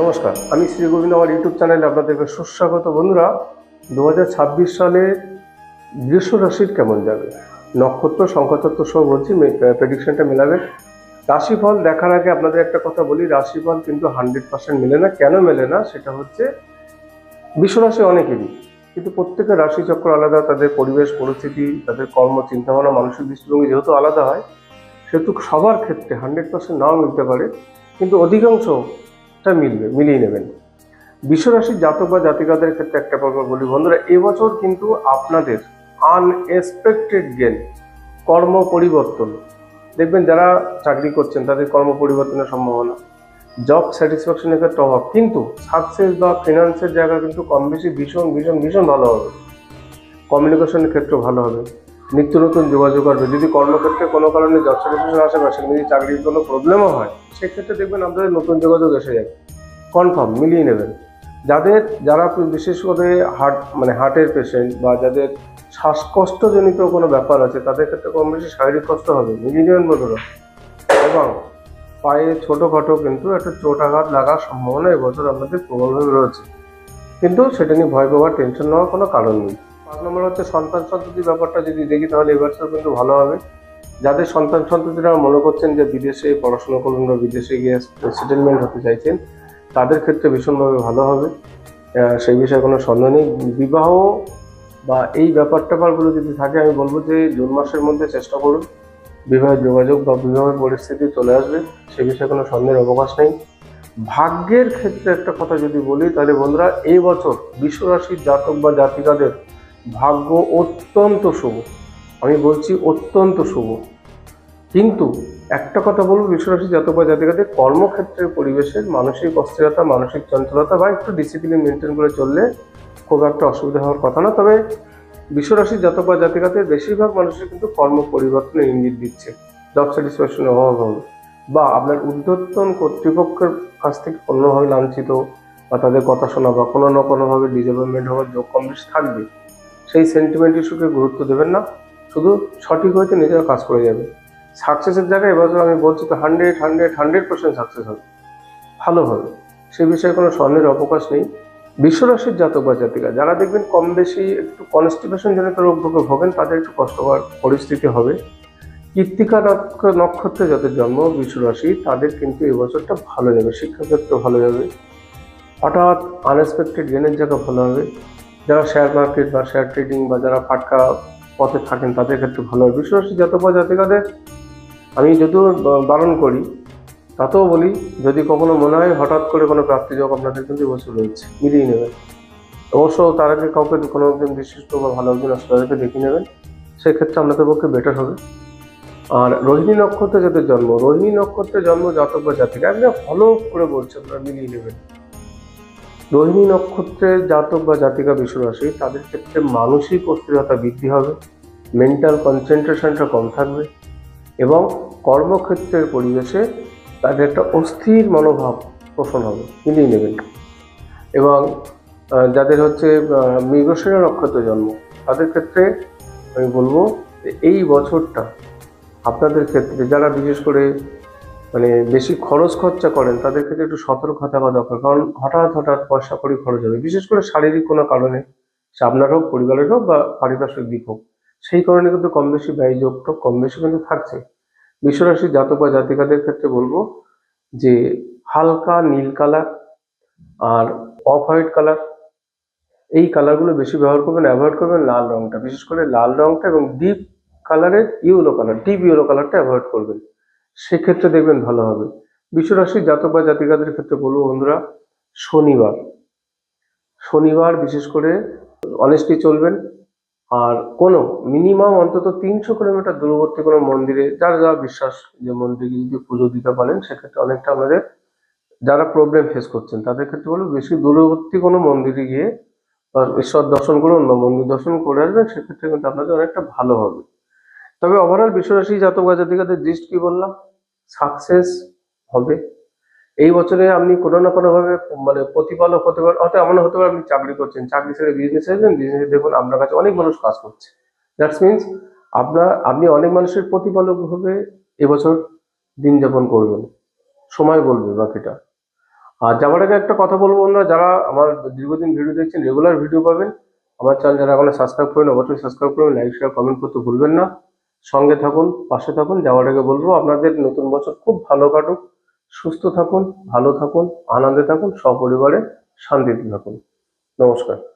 নমস্কার, আমি শ্রী গোবিন্দ আমার ইউটিউব চ্যানেলে আপনাদেরকে সুস্বাগত। বন্ধুরা দু হাজার ছাব্বিশ সালে বৃষ রাশির কেমন যাবে? নক্ষত্র সংখ্যাতত্ত্ব সহ বলছি প্রেডিকশনটা মেলাবে। রাশিফল দেখার আগে আপনাদের একটা কথা বলি, রাশিফল কিন্তু হান্ড্রেড পার্সেন্ট মেলে না। কেন মেলে না? সেটা হচ্ছে বিশ্বরাশি অনেকেরই, কিন্তু প্রত্যেকের রাশিচক্র আলাদা, তাদের পরিবেশ, পরিস্থিতি, তাদের কর্ম চিন্তাভাবনা মানসিক দৃষ্টিভঙ্গি যেহেতু আলাদা হয়, সেহেতু সবার ক্ষেত্রে হান্ড্রেড পার্সেন্ট নাও মিলতে পারে। কিন্তু অধিকাংশটা মিলবে, মিলিয়ে নেবেন। বিশ্বরাশির জাতক বা জাতিকাদের ক্ষেত্রে একটা পর্ব বলি, বন্ধুরা, এবছর কিন্তু আপনাদের আনএক্সপেক্টেড গেন কর্ম পরিবর্তন। দেখবেন যারা চাকরি করছেন, তাদের কর্ম পরিবর্তনের সম্ভাবনা। জব স্যাটিসফ্যাকশনের ক্ষেত্রে অভাব, কিন্তু সাকসেস বা ফিনান্সের জায়গা কিন্তু কম বেশি ভীষণ ভীষণ ভীষণ ভালো হবে। কমিউনিকেশনের ক্ষেত্রে ভালো হবে। নিত্য নতুন যোগাযোগ আসবে যদি কর্মক্ষেত্রে কোনো কারণে জব স্যাটিসফ্যাকশন আসে বা সেখানে যদি চাকরির কোনো প্রবলেমও হয়, সেক্ষেত্রে দেখবেন আপনাদের নতুন যোগাযোগ এসে যাবে কনফার্ম মিলিয়ে নেবেন। যাদের, যারা বিশেষ করে হার্ট মানে হার্টের পেশেন্ট বা যাদের শ্বাসকষ্টজনিত কোনো ব্যাপার আছে, তাদের ক্ষেত্রে কম বেশি শারীরিক কষ্ট হবে, মিলিয়ে নেবেন বন্ধুরা এবং পায়ে ছোটোখাটো কিন্তু একটা চোট আঘাত লাগার সম্ভাবনা এবছর আপনাদের প্রবলভাবে রয়েছে। কিন্তু সেটা নিয়ে ভয় পাওয়ার টেনশন নেওয়ার কোনো কারণ নেই। পাঁচ নম্বর হচ্ছে সন্তান সন্ততি ব্যাপারটা যদি দেখি তাহলে এবছর কিন্তু ভালো হবে। যাদের সন্তান সন্ততিরা মনে করছেন যে বিদেশে পড়াশোনা করুন বা বিদেশে গিয়ে সেটেলমেন্ট হতে চাইছেন, তাদের ক্ষেত্রে ভীষণভাবে ভালো হবে। সেই বিষয়ে কোনো সন্দেহ নেই। বিবাহ বা এই ব্যাপার ট্যাপারগুলো যদি থাকে, আমি বলব যে জুন মাসের মধ্যে চেষ্টা করুন। বিবাহের যোগাযোগ বা বিবাহের পরিস্থিতি চলে আসবে, সে বিষয়ে কোনো সন্দেহের অবকাশ নেই। ভাগ্যের ক্ষেত্রে একটা কথা যদি বলি, তাহলে বন্ধুরা এই বছর বিশ্বরাশির জাতক বা জাতিকাদের ভাগ্য অত্যন্ত শুভ। আমি বলছি অত্যন্ত শুভ। কিন্তু একটা কথা বলব, বিশ্বরাশি জাতক বা জাতিকাদের কর্মক্ষেত্রের পরিবেশের মানসিক অস্থিরতা, মানসিক চঞ্চলতা বা একটু ডিসিপ্লিন মেনটেন করে চললে খুব একটা অসুবিধা হওয়ার কথা না। তবে বিশ্বরাশির জাতক বা জাতিকাদের বেশিরভাগ মানুষের কিন্তু কর্ম পরিবর্তনের ইঙ্গিত দিচ্ছে। জব স্যাটিসফ্যাকশনের অভাব হবে বা আপনার উদ্ধর্তন কর্তৃপক্ষের কাছ থেকে অন্যভাবে লাঞ্ছিত বা তাদের কথা শোনা বা কোনো না কোনোভাবে ডিসেবলমেন্ট হওয়ার যোগ কম বেশি থাকবে। সেই সেন্টিমেন্ট ইস্যুকে গুরুত্ব দেবেন না। শুধু সঠিক হয়তো নিজেরা কাজ করে যাবে। সাকসেসের জায়গায় এবছর আমি বলছি তো hundred hundred hundred percent success হবে। ভালো হবে। সে বিষয়ে কোনো স্বর্ণের অবকাশ নেই। বিশ্বরাশির জাতক বা জাতিকা, যারা দেখবেন কম বেশি একটু কনস্টিপেশন জনিত রোগ ভোগে ভোগেন, তাদের একটু কষ্টকর পরিস্থিতি হবে। কৃত্তিকা নক্ষ- নক্ষত্রে যাদের জন্ম বিশ্বরাশি, তাদের কিন্তু এবছরটা ভালো যাবে। শিক্ষাক্ষেত্রে ভালো যাবে। হঠাৎ আনএক্সপেক্টেড গেনের জায়গা ভালো হবে। যারা শেয়ার মার্কেট বা শেয়ার ট্রেডিং বা যারা ফাটকা পথে থাকেন, তাদের ক্ষেত্রে ভালো হবে বিশ্বরাশি জাতক বা জাতিকাদের, আমি যদিও বারণ করি, তাতেও বলি, যদি কখনো মনে হয় হঠাৎ করে কোনো প্রাপ্তিযোগ আপনাদের কিন্তু এবছর রয়েছে, মিলিয়ে নেবেন। অবশ্য তার আগে কাউকে কোনো একজন বিশিষ্ট বা ভালো একজন আসলে দেখে নেবেন, সেক্ষেত্রে আপনাদের পক্ষে বেটার হবে। আর রোহিণী নক্ষত্রে যাদের জন্ম, রোহিণী নক্ষত্রে জন্ম জাতক বা জাতিকা একদম ফলো করে বলছে, আপনারা মিলিয়ে নেবেন। রোহিণী নক্ষত্রের জাতক বা জাতিকা বিশ্বরাশি, তাদের ক্ষেত্রে মানসিক অস্থিরতা বৃদ্ধি হবে মেন্টাল কনসেন্ট্রেশনটা কম থাকবে এবং কর্মক্ষেত্রের পরিবেশে তাদের একটা অস্থির মনোভাব পোষণ হবে, মিলিয়ে নেবেন এবং যাদের হচ্ছে মৃগশিরা নক্ষত্রে জন্ম, তাদের ক্ষেত্রে আমি বলব এই বছরটা আপনাদের ক্ষেত্রে, যারা বিশেষ করে মানে বেশি খরচ খরচা করেন, তাদের ক্ষেত্রে একটু সতর্ক থাকা দরকার। কারণ হঠাৎ হঠাৎ পয়সা করি খরচ হবে। বিশেষ করে শারীরিক কোনো কারণে, সে আপনার হোক, পরিবারের হোক বা পারিপার্শ্বিক দিক হোক, সেই কারণে কিন্তু কম বেশি ব্যয়যোগটা কম বেশি কিন্তু থাকছে। বিশ্বরাশি জাতক বা জাতিকাদের ক্ষেত্রে বলব যে, হালকা নীল কালার আর অফ হোয়াইট কালার, এই কালারগুলো বেশি ব্যবহার করবেন, অ্যাভয়েড করবেন লাল রঙটা বিশেষ করে লাল রঙটা এবং ডিপ কালারের ইউলো কালার, ডিপ ইউলো কালারটা অ্যাভয়েড করবেন। সেক্ষেত্রে দেখবেন ভালো হবে। বিশ্বরাশি জাতক বা জাতিকাদের ক্ষেত্রে বলব বন্ধুরা, শনিবার। শনিবার বিশেষ করে অনেস্টলি চলবেন। আর কোনো মিনিমাম অন্তত তিনশো কিলোমিটার দূরবর্তী কোনো মন্দিরে, যার যা বিশ্বাস যে মন্দিরে যদি পুজো দিতে পারেন, সেক্ষেত্রে অনেকটা আমাদের যারা প্রবলেম ফেস করছেন, তাদের ক্ষেত্রে বলব বেশি দূরবর্তী কোনো মন্দিরে গিয়ে ঈশ্বর দর্শন করুন বা মন্দির দর্শন করে আসবেন, সেক্ষেত্রে কিন্তু আপনাদের অনেকটা ভালো হবে। তবে ওভারঅল বিশ্বরাশি জাতক জাতিকাদের দৃষ্টি কি বললাম? সাকসেস হবে। এই বছরে আপনি কোনো না কোনোভাবে মানে প্রতিপালক হতে পারেন হয়তো এমন হতে পারে আপনি চাকরি করছেন, চাকরি ছেড়ে বিজনেস আসবেন বিজনেসে দেখুন আপনার কাছে অনেক মানুষ কাজ করছে। দ্যাটস মিনস আপনার, আপনি অনেক মানুষের প্রতিপালক হবে এবছর দিন যাপন করবেন। সময় বলবে বাকিটা। আর যাওয়ার আগে একটা কথা বলব বন্ধুরা, যারা আমার দীর্ঘদিন ভিডিও দেখছেন রেগুলার ভিডিও পাবেন, আমার চ্যানেল যারা এখন সাবস্ক্রাইব করেন, অবশ্যই সাবস্ক্রাইব করবেন লাইক শেয়ার কমেন্ট করতে ভুলবেন না। সঙ্গে থাকুন, পাশে থাকুন, যাওয়ার আগে বলব, আপনাদের নতুন বছর খুব ভালো কাটুক, সুস্থ থাকুন, ভালো থাকুন, আনন্দে থাকুন, সপরিবারে শান্তিতে থাকুন। নমস্কার।